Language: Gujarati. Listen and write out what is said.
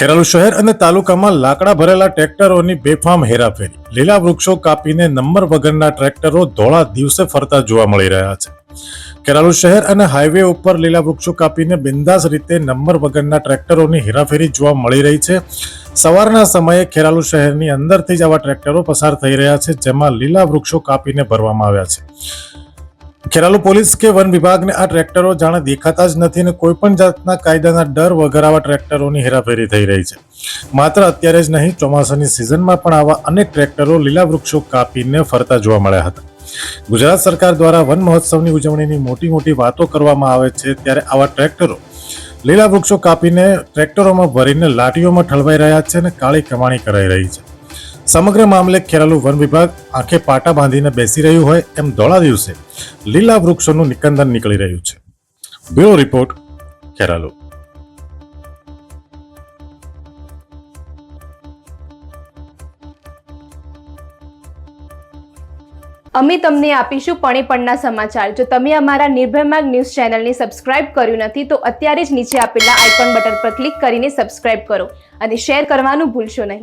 ખેરાલુ શહેર અને તાલુકામાં લાકડા ભરેલા ટ્રેક્ટરોની બેફામ હેરાફેરી. લીલા વૃક્ષો કાપીને નંબર વગરના ટ્રેક્ટરો ધોળા દિવસે ફરતા જોવા મળી રહ્યા છે. ખેરાલુ શહેર અને હાઈવે ઉપર લીલા વૃક્ષો કાપીને બિંદાસ રીતે નંબર વગરના ટ્રેક્ટરોની હેરાફેરી જોવા મળી રહી છે. સવારના સમયે ખેરાલુ શહેરની અંદરથી જ આવા ટ્રેક્ટરો પસાર થઈ રહ્યા છે, જેમાં લીલા વૃક્ષો કાપીને ભરવામાં આવ્યા છે. ખેરાલુ પોલીસ કે વન વિભાગને આ ટ્રેક્ટરો જાણે દેખાતા જ નથી ને કોઈ પણ જાતના કાયદાના ડર વગર આવા ટ્રેક્ટરોની હેરાફેરી થઈ રહી છે. માત્ર અત્યારે જ નહીં, ચોમાસાની સિઝનમાં પણ આવા અનેક ટ્રેક્ટરો લીલા વૃક્ષો કાપીને ફરતા જોવા મળ્યા હતા. ગુજરાત સરકાર દ્વારા વન મહોત્સવની ઉજવણીની મોટી મોટી વાતો કરવામાં આવે છે ત્યારે આવા ટ્રેક્ટરો લીલા વૃક્ષો કાપીને ટ્રેક્ટરોમાં ભરીને લાટીઓમાં ઠલવાઈ રહ્યા છે અને કાળી કમાણી કરાઈ રહી છે. સમગ્ર મામલે ખેરાલુ વન વિભાગ આંખે પાટા બાંધીને બેસી રહ્યું હોય એમ ધોળા દિવસે લીલા વૃક્ષોનું નિકંદન નીકળી રહ્યું છે. Bureau report, Kheralu. અમે તમને આપીશું પણે પણના સમાચાર. જો તમે અમારા નિર્ભય માર્ગ ન્યૂઝ ચેનલને સબસ્ક્રાઇબ કર્યું નથી, તો અત્યારે જ નીચે આપેલા આઇકોન બટન પર ક્લિક કરીને સબસ્ક્રાઇબ કરો અને શેર કરવાનું ભૂલશો નહીં.